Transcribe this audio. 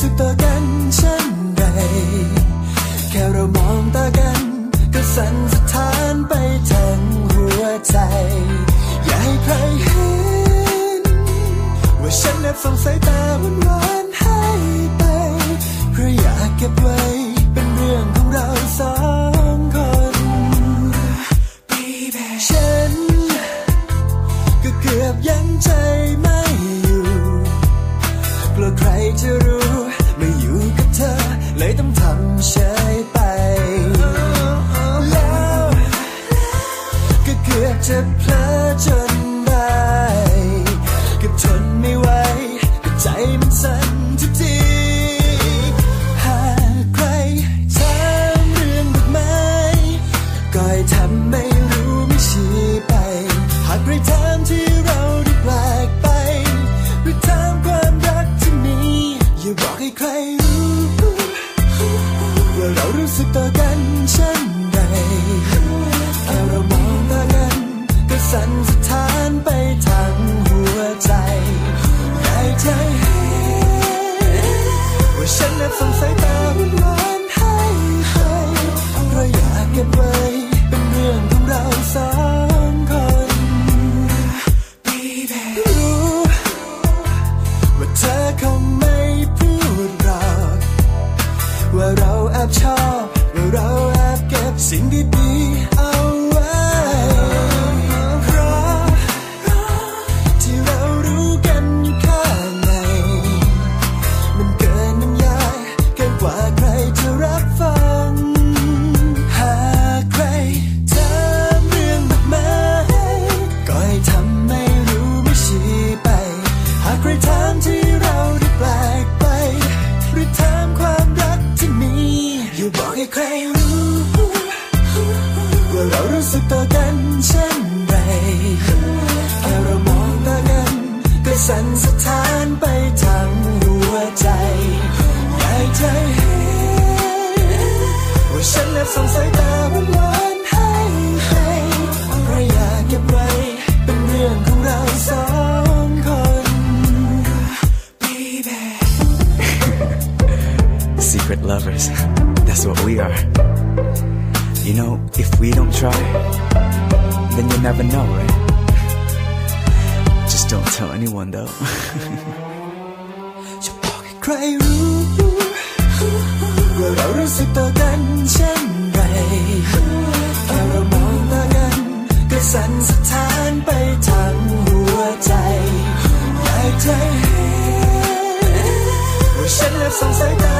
สึกต่อกันเช่นไรแค่เรามองตากัน ก็สั่นสะท้านไปทั้งหัวใจ อย่าให้ใครเห็น ว่าฉันแอบส่งสายตาหวานๆให้ไป เพราะอยากเก็บไว้ เป็นเรื่องของเราสองคน Baby ฉัน ก็เกือบยังใจไม่อยู่กลัวใครจะรู้ เฉยไป แล้วก็เกือบจะเพลอจนได้ก็ทนไม่ไหวก็ใจมันสั่นทุกทีหากใครถามเรื่องดอกไม้ก็ให้ทำไม่รู้ไม่ชี้ไป หากใครถามที่เราได้แปลกไปหรือถามความรักที่มีอย่าบอกให้ใคร เอย่าบอกให้ใครรู้ว่าเรารู้สึกต่อกันเช่นไรแค่เรามองตากันก็สั่นสะท้านไปทั้งหัวใจอยากจะเห็นว่าฉันแอบส่งสายตาหวานให้ไปเพราะอยากเก็บไว้เป็นเรื่องของเราสองคน Baby Secret lovers. That's what we are. You know, if we don't try, then you'll never know, right? Just don't tell anyone though. จะบอกให้ใครรู้ว่าเรารู้สึกต่อกันเช่นไรแค่เรามองตากันก็สั่นสะท้านไปทั้งหัวใจอยากจะเห็นว่าฉันแอบส่งสายตา